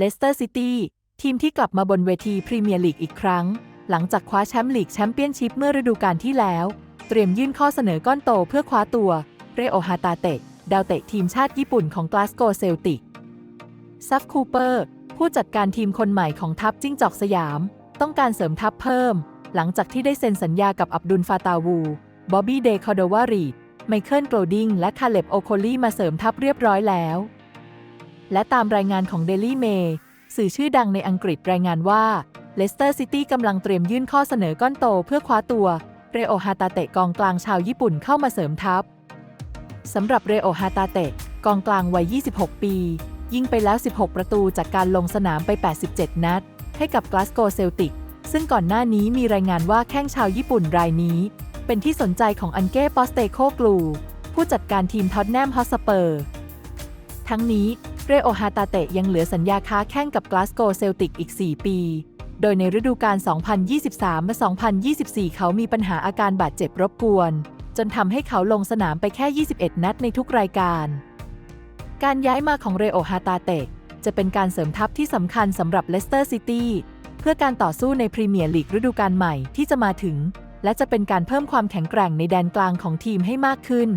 เลสเตอร์ซิตี้ทีมที่กลับมาบนเวทีพรีเมียร์ลีกอีกครั้ง หลังจากคว้าแชมป์ลีกแชมเปี้ยนชิพเมื่อฤดูกาลที่แล้ว เตรียมยื่นข้อเสนอก้อนโตเพื่อคว้าตัว เรโอฮาตาเตะดาวเตะทีมชาติญี่ปุ่นของกลาสโกเซลติกซัฟคูเปอร์ผู้จัดการทีมคนใหม่ของทัพจิ้งจอกสยาม ต้องการเสริมทัพเพิ่ม หลังจากที่ได้เซ็นสัญญากับอับดุลฟาตาวูบอบบี้เดคอโดวารีดไมเคิลโกลดิงและคาเล็บโอโคลีมาเสริมทัพเรียบร้อยแล้ว และตามรายงานของ Daily Mail สื่อชื่อดังในอังกฤษรายงานว่าเลสเตอร์ซิตี้กำลังเตรียมยื่นข้อเสนอก้อนโตเพื่อคว้าตัว เรโอฮาตาเตะกองกลางชาวญี่ปุ่นเข้ามาเสริมทัพสำหรับเรโอฮาตาเตะกองกลางวัย 26 ปี ยิงไปแล้ว 16 ประตูจากการลงสนามไป 87 นัด ให้กับกลาสโกเซลติก ซึ่งก่อนหน้านี้มีรายงานว่าแข้งชาวญี่ปุ่นรายนี้ เป็นที่สนใจของอันเก้ปอสเตโคกลู ผู้จัดการทีมท็อตแนมฮอสเปอร์ ทั้งนี้ เรโอฮาตาเตะยังเหลือสัญญาค้าแข่งกับกลาสโกเซลติกอีก 4 ปี โดยในฤดูกาล 2023-2024 เขามีปัญหาอาการบาดเจ็บรบกวน จนทำให้เขาลงสนามไปแค่ 21 นัดในทุกรายการ การย้ายมาของเรโอฮาตาเตะจะเป็นการเสริมทัพที่สำคัญสำหรับเลสเตอร์ซิตี้เพื่อการต่อสู้ในพรีเมียร์ลีกฤดูกาลใหม่ที่จะมาถึง และจะเป็นการเพิ่มความแข็งแกร่งในแดนกลางของทีมให้มากขึ้น